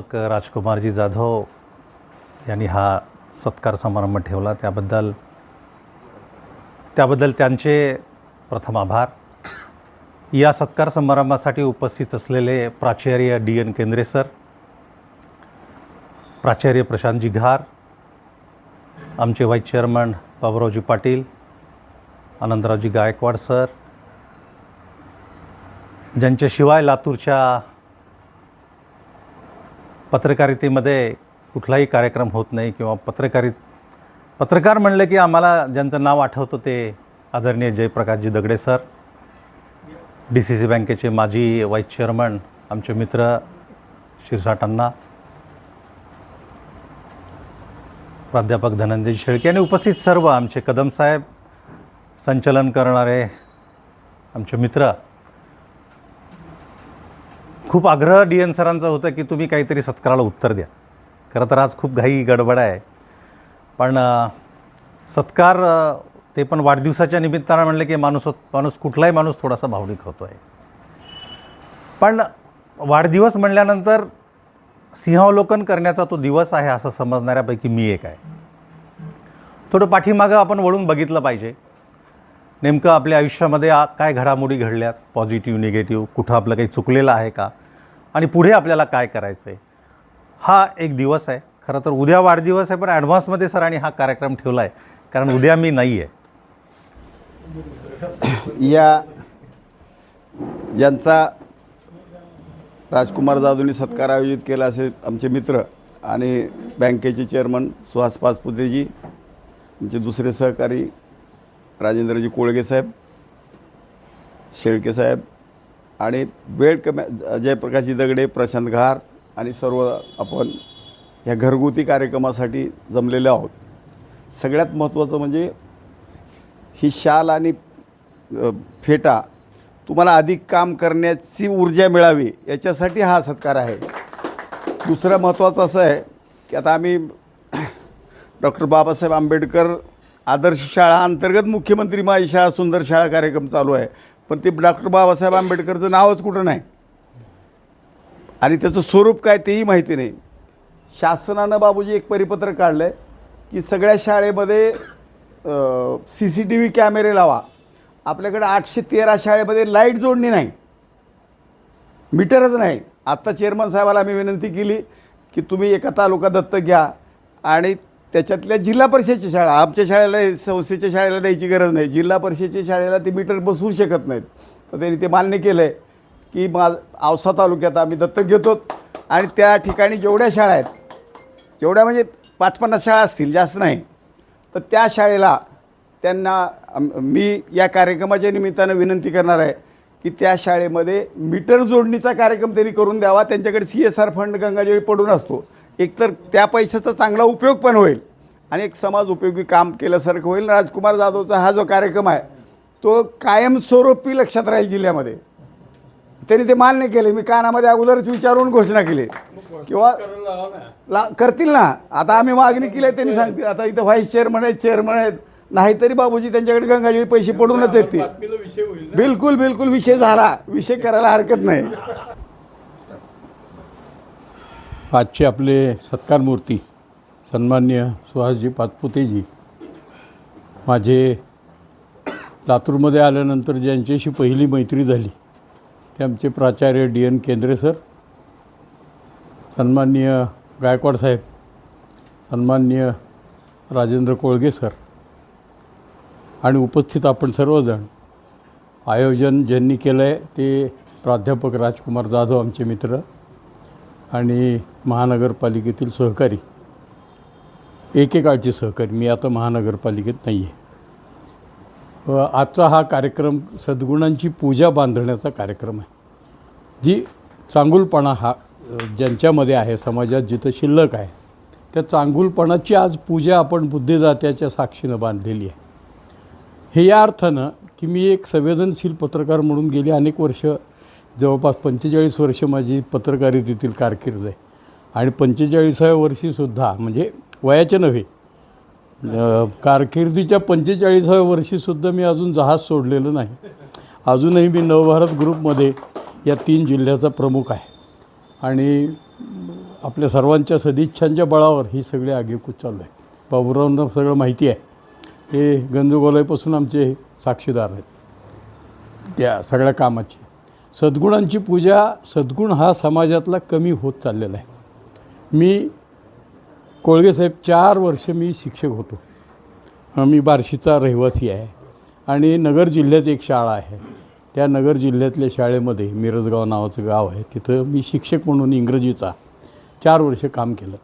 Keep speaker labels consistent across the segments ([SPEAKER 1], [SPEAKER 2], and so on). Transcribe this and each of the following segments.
[SPEAKER 1] प्राध्यापक राजकुमारजी जाधव यांनी हा सत्कार समारंभ ठेवला. त्याबद्दल त्याबद्दल त्यांचे प्रथम आभार. या सत्कार समारंभासाठी उपस्थित असलेले प्राचार्य डी एन केंद्रे सर प्राचार्य प्रशांतजी घार आमचे vice chairman Baburaoji Patil Anandraoji Gaikwad sir ज्यांच्याशिवाय लातूरच्या पत्रकारितेमध्ये कुठलाही कार्यक्रम होत नाही किंवा पत्रकारित पत्रकार म्हणलं की आम्हाला ज्यांचं नाव आठवतं ते आदरणीय Jayprakashji Dagde sir D C C बँकेचे माजी वाईस चेअरमन आमचे मित्र शिरसाटांना प्राध्यापक धनंजय शेळके आणि उपस्थित सर्व आमचे कदम साहेब संचलन करणारे आमचे मित्र खूप आग्रह डी एन सरांचा होता की तुम्ही काहीतरी सत्काराला उत्तर द्या. खरं तर आज खूप घाई गडबड आहे. पण सत्कार ते पण वाढदिवसाच्या निमित्तानं म्हणलं की माणूस माणूस कुठलाही माणूस थोडासा भावनिक होतो आहे पण वाढदिवस म्हणल्यानंतर सिंहावलोकन करण्याचा तो दिवस आहे असं समजणाऱ्यापैकी मी एक आहे. थोडं पाठीमागं आपण वळून बघितलं पाहिजे. नेमकं आपल्या आयुष्यामध्ये काय घडामोडी घडल्यात? पॉझिटिव्ह निगेटिव्ह कुठं आपलं काही चुकलेलं आहे का? आणि पुढे आपल्याला काय करायचं आहे हा एक दिवस आहे. खरं तर उद्या वाढदिवस आहे पण ॲडव्हान्समध्ये सरांनी हा कार्यक्रम ठेवला आहे कारण उद्या मी नाही आहे
[SPEAKER 2] या ज्यांचा राजकुमार जाधवनी सत्कार आयोजित केला असे आमचे मित्र आणि बँकेचे चेअरमन सुहास पाचपुतेजी आमचे दुसरे सहकारी राजेंद्रजी कोळगे साहेब शेळके साहेब आणि वेळ कमी जयप्रकाशजी दगडे प्रशांत घार आणि सर्व आपण ह्या घरगुती कार्यक्रमासाठी जमलेले आहोत. सगळ्यात महत्त्वाचं म्हणजे ही शाल आणि फेटा तुम्हाला अधिक काम करण्याची ऊर्जा मिळावी याच्यासाठी हा सत्कार आहे. दुसरं महत्त्वाचं असं आहे की आता आम्ही डॉक्टर बाबासाहेब आंबेडकर आदर्श शाळा अंतर्गत मुख्यमंत्री माझी शाळा सुंदर शाळा कार्यक्रम चालू आहे. पण ते डॉक्टर बाबासाहेब आंबेडकरचं नावच कुठं नाही. आणि त्याचं स्वरूप काय तेही माहिती नाही. शासनानं बाबूजी एक परिपत्र काढलं आहे की सगळ्या शाळेमध्ये सी सी टी व्ही कॅमेरे लावा. आपल्याकडे आठशे तेरा शाळेमध्ये लाइट जोडणी नाही. मीटरच नाही. आत्ता चेअरमन साहेबाला आम्ही विनंती केली की तुम्ही एका तालुका दत्तक घ्या आणि त्याच्यातल्या जिल्हा परिषदेच्या शाळा आमच्या शाळेला संस्थेच्या शाळेला द्यायची गरज नाही. जिल्हा परिषदेच्या शाळेला ते मीटर बसवू शकत नाहीत. तर त्यांनी ते मान्य केलं आहे की मा औसा तालुक्यात आम्ही दत्तक घेतो आणि त्या ठिकाणी जेवढ्या शाळा आहेत जेवढ्या म्हणजे पाच पन्नास शाळा असतील जास्त नाही. तर त्या शाळेला त्यांना मी या कार्यक्रमाच्या निमित्तानं विनंती करणार आहे की त्या शाळेमध्ये मीटर जोडणीचा कार्यक्रम त्यांनी करून द्यावा. त्यांच्याकडे सी एस आर फंड गंगाजळी पडून असतो. एकतर त्या पैशाचा चांगला उपयोग पण होईल. आणि एक समाज उपयोगी काम केल्यासारखं होईल. राजकुमार जाधवचा हा जो कार्यक्रम आहे तो कायमस्वरूपी लक्षात राहील जिल्ह्यामध्ये. त्यांनी ते मान्य केले. मी कानामध्ये अगोदरच विचारून घोषणा केली. किंवा ला करतील ना. आता आम्ही मागणी केली आहे त्यांनी सांगतील. आता इथं व्हाईस चेअरमन आहेत चेअरमन आहेत. नाहीतरी बाबूजी त्यांच्याकडे गंगाजी पैसे पडूनच येतील. बिलकुल बिलकुल विषय झाला. विषय करायला हरकत नाही.
[SPEAKER 3] आजचे आपले सत्कारमूर्ती सन्मान्य सुहासजी पाचपुतेजी. माझे लातूरमध्ये आल्यानंतर ज्यांच्याशी पहिली मैत्री झाली ते आमचे प्राचार्य डी एन केंद्रे सर सन्मान्य गायकवाड साहेब सन्माननीय राजेंद्र कोळगे सर आणि उपस्थित आपण सर्वजण. आयोजन ज्यांनी केलं आहे ते प्राध्यापक राजकुमार जाधव आमचे मित्र आणि महानगरपालिकेतील सहकारी. एकेकाळची सहकारी. मी आता महानगरपालिकेत नाही आहे आजचा हा कार्यक्रम सद्गुणांची पूजा बांधण्याचा कार्यक्रम आहे. जी चांगुलपणा हा ज्यांच्यामध्ये आहे समाजात जिथं शिल्लक आहे त्या चांगुलपणाची आज पूजा आपण बुद्धिदात्याच्या साक्षीनं बांधलेली आहे. हे या अर्थानं की मी एक संवेदनशील पत्रकार म्हणून गेली अनेक वर्ष जवळपास पंचेचाळीस वर्ष माझी पत्रकारितेतील कारकीर्द आहे. आणि पंचेचाळीसाव्या वर्षीसुद्धा म्हणजे वयाच्या नव्हे कारकिर्दीच्या पंचेचाळीसाव्या वर्षीसुद्धा मी अजून जहाज सोडलेलं नाही. अजूनही मी नवभारत ग्रुपमध्ये या तीन जिल्ह्याचा प्रमुख आहे. आणि आपल्या सर्वांच्या सदिच्छांच्या बळावर ही सगळी आगेकूच चालू आहे. बाबूरावांना सगळं माहिती आहे. हे गंजगोलाईपासून आमचे साक्षीदार आहेत. त्या सगळ्या कामाची. सद्गुणांची पूजा सद्गुण हा समाजातला कमी होत चाललेला आहे. मी कोळगेसाहेब चार वर्ष मी शिक्षक होतो. मी बार्शीचा रहिवासी आहे आणि नगर जिल्ह्यात एक शाळा आहे. त्या नगर जिल्ह्यातल्या शाळेमध्ये मिरजगाव नावाचं गाव आहे. तिथं मी शिक्षक म्हणून इंग्रजीचा चार वर्ष काम केलं.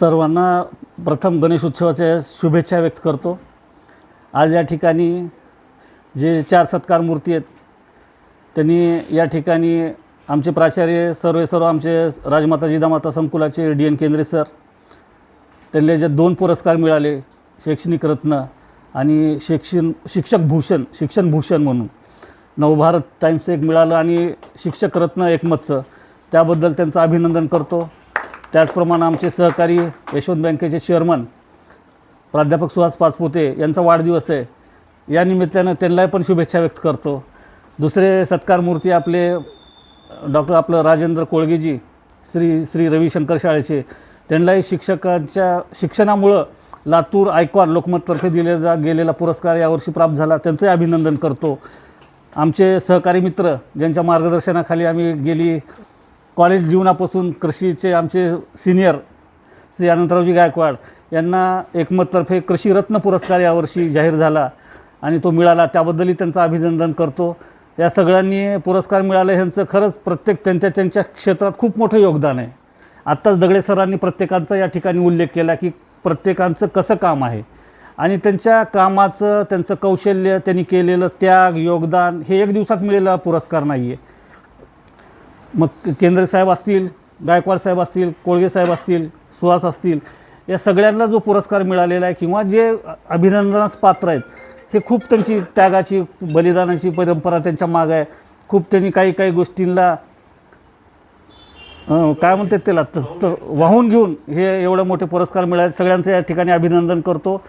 [SPEAKER 4] सर्वांना प्रथम गणेश उत्सवाच्या शुभेच्छा व्यक्त करतो. आज या ठिकाणी जे चार सत्कार मूर्ती आहेत त्यांनी या ठिकाणी आमचे प्राचार्य सर्व सर्व आमचे राजमाता जिजामाता संकुलाचे डी एन केंद्रे सर त्यांना जे दोन पुरस्कार मिळाले शैक्षणिक रत्न आणि शिक्षण शिक्षक भूषण शिक्षण भूषण म्हणून. नवभारत टाईम्स एक मिळालं आणि शिक्षक रत्न एकमतचं. त्याबद्दल त्यांचं अभिनंदन करतो. त्याचप्रमाणे आमचे सहकारी यशवंत बँकेचे चेअरमन प्राध्यापक सुहास पाचपुते यांचा वाढदिवस आहे. या निमित्तानं त्यांनाही पण शुभेच्छा व्यक्त करतो. दुसरे सत्कारमूर्ती आपले डॉक्टर आपलं राजेंद्र कोळगेजी श्री श्री रविशंकर शाळेचे त्यांनाही शिक्षकांच्या शिक्षणामुळं लातूर आयकॉन लोकमततर्फे दिले जा गेलेला पुरस्कार यावर्षी प्राप्त झाला. त्यांचंही अभिनंदन करतो. आमचे सहकारी मित्र ज्यांच्या मार्गदर्शनाखाली आम्ही गेली कॉलेज जीवनापासून कृषीचे आमचे सिनियर श्री अनंतरावजी गायकवाड यांना एकमततर्फे कृषीरत्न पुरस्कार यावर्षी जाहीर झाला आणि तो मिळाला. त्याबद्दलही त्यांचं अभिनंदन करतो. या सगळ्यांनी पुरस्कार मिळाले ह्यांचं खरंच प्रत्येक त्यांच्या त्यांच्या क्षेत्रात खूप मोठं योगदान आहे. आत्ताच दगडे सरांनी प्रत्येकांचा या ठिकाणी उल्लेख केला की प्रत्येकांचं कसं काम आहे. आणि त्यांच्या कामाचं त्यांचं कौशल्य त्यांनी केलेलं त्याग योगदान हे एक दिवसात मिळेला पुरस्कार नाही आहे मग केंद्र साहेब असतील गायकवाड साहेब असतील कोळगे साहेब असतील सुहास असतील या सगळ्यांना जो पुरस्कार मिळालेला आहे किंवा जे अभिनंदनास पात्र आहेत हे खूप त्यांची त्यागाची बलिदानाची परंपरा त्यांच्या मागं आहे. खूप त्यांनी काही काही गोष्टींना काय म्हणतात त्याला वाहून घेऊन हे एवढे मोठे पुरस्कार मिळाले. सगळ्यांचं या ठिकाणी अभिनंदन करतो.